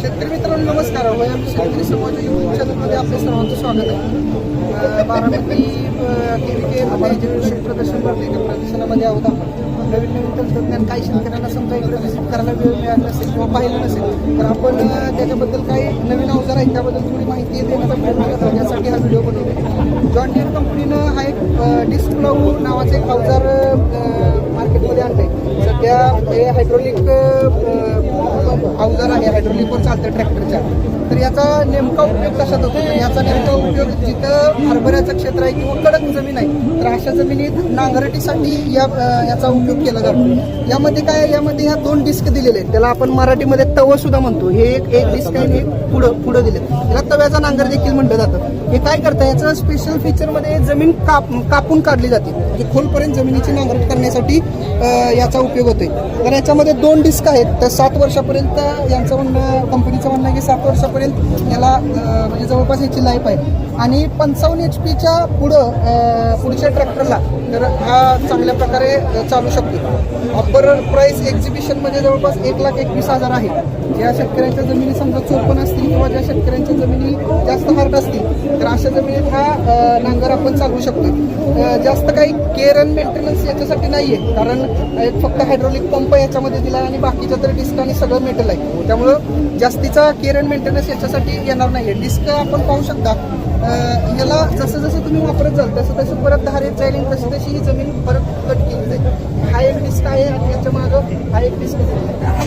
शेतकरी मित्रांनो नमस्कार. होय आम्ही शेतकरी समाज युट्यूब चॅनलमध्ये आपल्या सर्वांचं स्वागत आहे. अं, बारामती केविके जे कृषी प्रदर्शन भरते त्या प्रदर्शनामध्ये आहोत आपण. नवीन नवीन तंत्रज्ञान काही शेतकऱ्यांना समजा इकडे व्हिजिट करायला वेळ मिळाला नसेल किंवा पाहिलं नसेल तर आपण त्याच्याबद्दल काही नवीन अवजार आहेत त्याबद्दल थोडी माहिती देण्याचा प्रयत्न करतो यासाठी हा व्हिडिओ बनवतो. जॉन डिअर कंपनीनं हा एक डिस्प्लाऊ नावाचा एक अवजार मार्केटमध्ये मार्केटमध्ये आहे सध्या हे हायड्रोलिक अवजार आहे हायड्रोलिकवर चालतं ट्रॅक्टरच्या. तर याचा नेमका उपयोग कशात होतो? तर याचा नेमका उपयोग जिथं हरभऱ्याचं क्षेत्र आहे किंवा कडक जमीन आहे अशा जमिनीत नांगरटीसाठी या याचा उपयोग केला जातो. यामध्ये काय? यामध्ये ह्या दोन डिस्क दिलेले आहेत. त्याला आपण मराठीमध्ये तव सुद्धा म्हणतो. हे एक एक डिस्क आहे आणि एक पुढं पुढं दिले याला तव्याचा नांगर देखील म्हटलं जातं. हे काय करतं याचं स्पेशल फीचरमध्ये जमीन काप कापून काढली जाते. म्हणजे खोलपर्यंत जमिनीची नांगरट करण्यासाठी याचा उपयोग होतोय. तर याच्यामध्ये दोन डिस्क आहेत. तर सात वर्षापर्यंत यांचं म्हणणं कंपनीचं म्हणणं आहे की सात वर्षापर्यंत याला म्हणजे जवळपास याची लाईफ आहे. आणि पंचावन्न एच पीच्या पुढं पुढच्या ट्रॅक्टरला तर हा चांगल्या प्रकारे चालू शकतो. ऑपर प्राईस एक्झिबिशन म्हणजे जवळपास एक लाख एकवीस हजार आहे. ज्या शेतकऱ्यांच्या जमिनी समजा चोपण असतील किंवा ज्या शेतकऱ्यांच्या जमिनी जास्त हार्ड असतील तर अशा जमिनीत हा नांगर आपण चालवू शकतो जास्त काही केअर अँड मेंटेनन्स याच्यासाठी नाही आहे कारण एक फक्त हायड्रोलिक पंप याच्यामध्ये दिला आहे आणि बाकीच्या तर डिस्क आणि सगळं मेटल आहे. त्यामुळं जास्तीचा केअर अँड मेंटेनन्स याच्यासाठी येणार नाही आहे डिस्क आपण पाहू शकता याला जसं जसं तुम्ही वापरत जाल तसं तसं परत धार येत जाईल आणि तशी तशी ही जमीन परत कट केली जाईल. हा एक डिस्क आहे आणि याच्या मागं हा एक डिस्क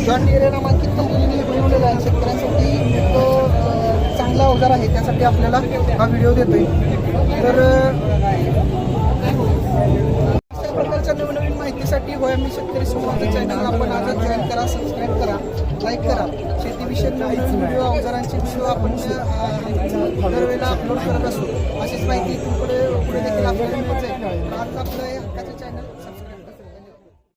जॉन डिअर नामांकित कंपनीने बनवलेला आहे. शेतकऱ्यांसाठी एक चांगला अवजार आहे. त्यासाठी आपल्याला हा व्हिडिओ देतोय. तर प्रकारच्या नवनवीन माहितीसाठी होय मी शेतकरी समूहाचं चॅनल आपण आजच जॉईन करा सबस्क्राईब करा लाईक करा. शेतीविषयक नवीन व्हिडिओ अवजारांचे व्हिडिओ आपण अपलोड करत असू अशीच माहिती इथून पुढे पुढे देखील आपल्याला मिळत आज आपलं हे हक्काचं चॅनल